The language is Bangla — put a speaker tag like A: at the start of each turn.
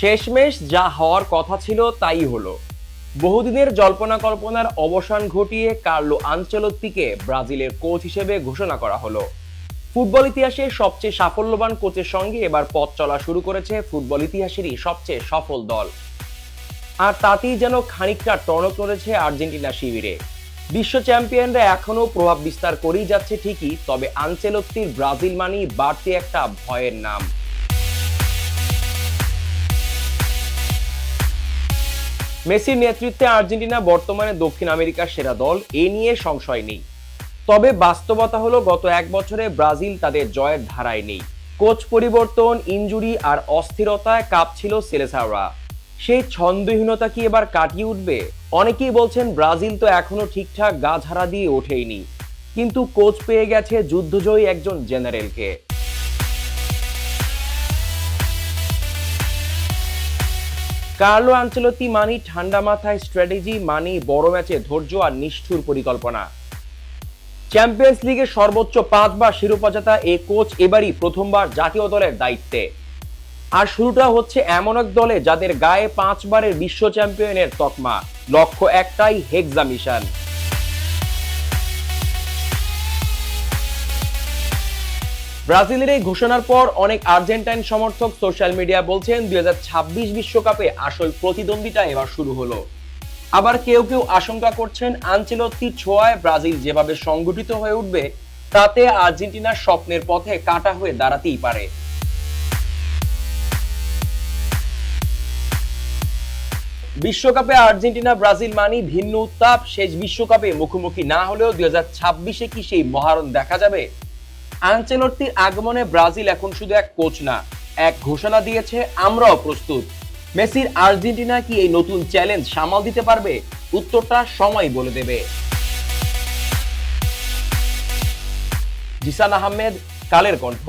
A: শেষমেশ যা হওয়ার কথা ছিল তাই হলো। বহুদিনের জল্পনা কল্পনার অবসান ঘটিয়ে কার্লো আঞ্চলত্তিকে ব্রাজিলের কোচ হিসেবে ঘোষণা করা হলো। ফুটবল ইতিহাসে সবচেয়ে সাফল্যবান কোচের সঙ্গে এবার পথ চলা শুরু করেছে ফুটবল ইতিহাসেরই সবচেয়ে সফল দল। আর তাতেই যেন খানিকটা টনক নড়েছে আর্জেন্টিনা শিবিরে। বিশ্ব চ্যাম্পিয়নরা এখনও প্রভাব বিস্তার করেই যাচ্ছে ঠিকই, তবে আনচেলত্তির ব্রাজিল মানি বাড়তি একটা ভয়ের নাম। মেসির নেতৃত্বে আর্জেন্টিনা, বর্তমানে দক্ষিণ আমেরিকার সেরা দল, এ নিয়ে সংশয় নেই। তবে বাস্তবতা হলো, গত এক বছরে ব্রাজিল তাদের জয়ের ধারায় নেই। কোচ পরিবর্তন, ইনজুরি আর অস্থিরতায় কাঁপছিল সেলেসাওরা সেই ছন্দহীনতা কি এবার কাটিয়ে উঠবে? অনেকেই বলছেন ব্রাজিল তো এখনও ঠিকঠাক গা ঝাড়া দিয়ে ওঠেইনি। কিন্তু কোচ পেয়ে গেছে যুদ্ধজয়ী একজন জেনারেলকে। কার্লো আঞ্চলতি মানি ঠান্ডা মাথায় স্ট্র্যাটেজি, মানি বড় ম্যাচে ধৈর্য আর নিষ্ঠুর পরিকল্পনা। চ্যাম্পিয়ন্স লিগের সর্বোচ্চ পাঁচবার শিরোপা জেতা এ কোচ এবারই প্রথমবার জাতীয় দলের দায়িত্বে। আর শুরুটা হচ্ছে এমন এক দলে যাদের গায়ে পাঁচবারের বিশ্ব চ্যাম্পিয়নের তকমা। লক্ষ্য একটাই হেক্সা মিশন ব্রাজিলের এই ঘোষণার পর অনেক আর্জেন্টাইন সমর্থক সোশ্যাল মিডিয়া বলছেন দুই বিশ্বকাপে আসল প্রতিদ্বন্দ্বিতা এবার শুরু হলো। আবার কেউ কেউ আশঙ্কা করছেন আনচেলত্তির ছোঁয়ায় ব্রাজিল যেভাবে সংগঠিত হয়ে উঠবে, তাতে আর্জেন্টিনার স্বপ্নের পথে কাটা হয়ে দাঁড়াতেই পারে। বিশ্বকাপে আর্জেন্টিনা ব্রাজিল মানি ভিন্ন উত্তাপ, শেষ বিশ্বকাপে মুখোমুখি না হলেও দুই হাজার ছাব্বিশে কি সেই মহারণ দেখা যাবে? আনচেলত্তির আগমনে ব্রাজিল এখন শুধু এক কোচ না, এক ঘোষণা দিয়েছে, আমরাও প্রস্তুত। মেসির আর্জেন্টিনা কি এই নতুন চ্যালেঞ্জ সামাল দিতে পারবে? উত্তরটা সময় বলে দেবে। জিসান আহমেদ, কালের কণ্ঠ।